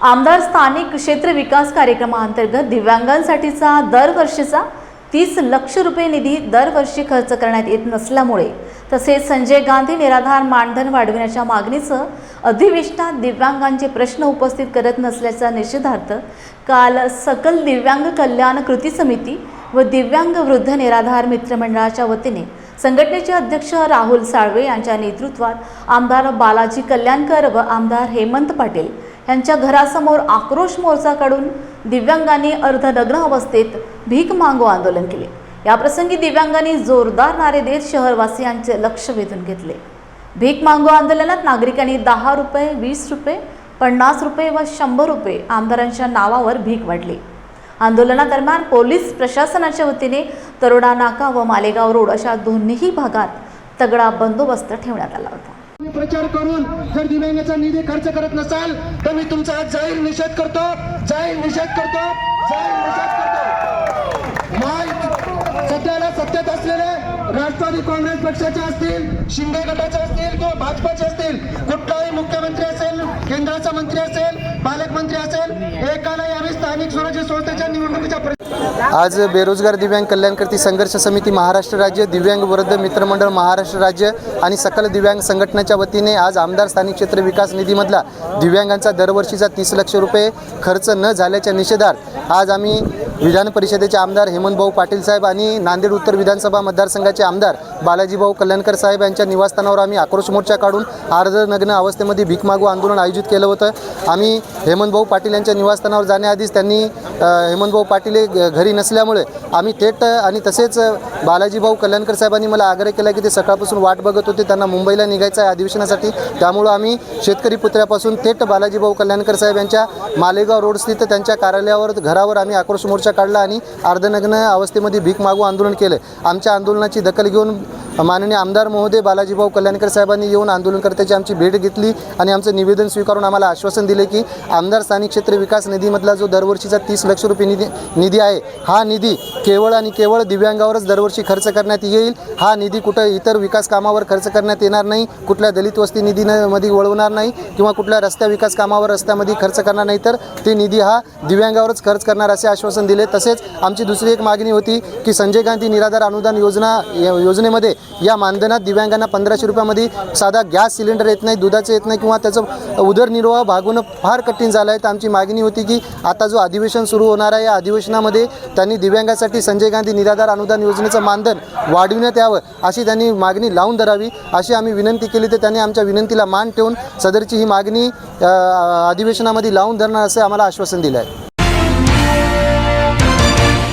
आमदार स्थानिक क्षेत्र विकास कार्यक्रमाअंतर्गत दिव्यांगांसाठीचा दरवर्षीचा तीस लक्ष रुपये निधी दरवर्षी खर्च करण्यात येत नसल्यामुळे तसेच संजय गांधी निराधार मानधन वाढविण्याच्या मागणीचं अधिवेशनात दिव्यांगांचे प्रश्न उपस्थित करत नसल्याचा निषेधार्थ काल सकल दिव्यांग कल्याण कृती समिती व दिव्यांग वृद्ध निराधार मित्रमंडळाच्या वतीने संघटनेचे अध्यक्ष राहुल साळवे यांच्या नेतृत्वात आमदार बालाजी कल्याणकर व आमदार हेमंत पाटील यांच्या घरासमोर आक्रोश मोर्चा काढून दिव्यांगांनी अर्धनग्न अवस्थेत भीक मागो आंदोलन केले. याप्रसंगी दिव्यांगांनी जोरदार नारे देत शहरवासियांचे लक्ष वेधून घेतले. भीक मागो आंदोलनात नागरिकांनी दहा रुपये वीस रुपये पन्नास रुपये व शंभर रुपये आमदारांच्या नावावर भीक वाढली. आंदोलनादरम्यान पोलीस प्रशासनाच्या वतीने तरोडा नाका व मालेगाव रोड अशा दोन्ही भागात तगडा बंदोबस्त ठेवण्यात आला होता. तुम्ही प्रचार करून जर दिव्यांगाचा निधी खर्च करत नसाल तर मी तुमचा आज जाहीर निषेध करतो. जाहीर निषेध करतो. जाहीर निषेध करतो. सध्याला सत्तेत असलेले राष्ट्रवादी काँग्रेस पक्षाचे असतील शिंदे गटाचे असतील किंवा भाजपाचे असतील कुठलाही मुख्यमंत्री असेल केंद्राचा मंत्री असेल पालकमंत्री असेल एकाला आम्ही स्थानिक स्वराज्य संस्थेच्या निवडणुकीच्या आज बेरोजगार दिव्यांग कल्याणकर्ती संघर्ष समिती महाराष्ट्र राज्य दिव्यांग वृद्ध मित्रमंडळ महाराष्ट्र राज्य आणि सकल दिव्यांग संघटनेच्या वतीने आज आमदार स्थानिक क्षेत्र विकास निधीमधला दिव्यांगांचा दरवर्षीचा तीस लक्ष रुपये खर्च न झाल्याच्या निषेधार्थ आज आम्ही विधान परिषदेचे आमदार हेमंतभाऊ पाटील साहेब आणि नांदेड उत्तर विधानसभा मतदारसंघाचे आमदार बालाजीभाऊ कल्याणकर साहेब यांच्या निवासस्थानावर आम्ही आक्रोश मोर्चा काढून आर्धनग्न अवस्थेमध्ये भीक मागू आंदोलन आयोजित केलं होतं. आम्ही हेमंतभाऊ पाटील यांच्या निवासस्थानावर जाण्याआधीच त्यांनी हेमंतभाऊ पाटील हे घ- घरी नसल्यामुळे आम्ही थेट आणि तसेच बालाजीभाऊ कल्याणकर साहेबांनी मला आग्रह केला की ते सकाळपासून वाट बघत होते त्यांना मुंबईला निघायचं आहे अधिवेशनासाठी. त्यामुळं आम्ही शेतकरी पुत्र्यापासून थेट बालाजीभाऊ कल्याणकर साहेब यांच्या मालेगाव रोड स्थित त्यांच्या कार्यालयावर घरावर आम्ही आक्रोश मोर्चा काढला आणि अर्धनग्न अवस्थेमध्ये भीक मागू आंदोलन केलं. आमच्या आंदोलनाची दखल घेऊन माननीय आमदार महोदय बालाजीभाऊ कल्याणकर साहेबांनी येऊन आंदोलनकर्त्याची आमची भेट घेतली आणि आमचं निवेदन स्वीकारून आम्हाला आश्वासन दिले की आमदार स्थानिक क्षेत्र विकास निधीमधला जो दरवर्षीचा तीस लक्ष रुपये निधी निधी आहे हा निधी केवळ आणि केवळ दिव्यांगावरच दरवर्षी खर्च करण्यात येईल. हा निधी कुठं इतर विकास कामावर खर्च करण्यात येणार नाही कुठल्या दलित वस्ती निधीमध्ये वळवणार नाही किंवा कुठल्या रस्त्या विकास कामावर रस्त्यामध्ये खर्च करणार नाही तर ते निधी हा दिव्यांगावरच खर्च करणार असे आश्वासन दिले. तसेच आमची दुसरी एक मागणी होती की संजय गांधी निराधार अनुदान योजना योजनेमध्ये या मानधनात दिव्यांगांना पंधराशे रुपयामध्ये साधा गॅस सिलेंडर येत नाही दुधाचं येत नाही किंवा त्याचं उदरनिर्वाह भागवणं फार कठीण झालं आहे. तर आमची मागणी होती की आता जो अधिवेशन सुरू होणार आहे या अधिवेशनामध्ये त्यांनी दिव्यांगासाठी संजय गांधी निराधार अनुदान योजनेचं मानधन वाढविण्यात यावं अशी त्यांनी मागणी लावून धरावी अशी आम्ही विनंती केली. तर त्यांनी आमच्या विनंतीला मान ठेवून सदरची ही मागणी अधिवेशनामध्ये लावून धरणार असं आम्हाला आश्वासन दिलं आहे.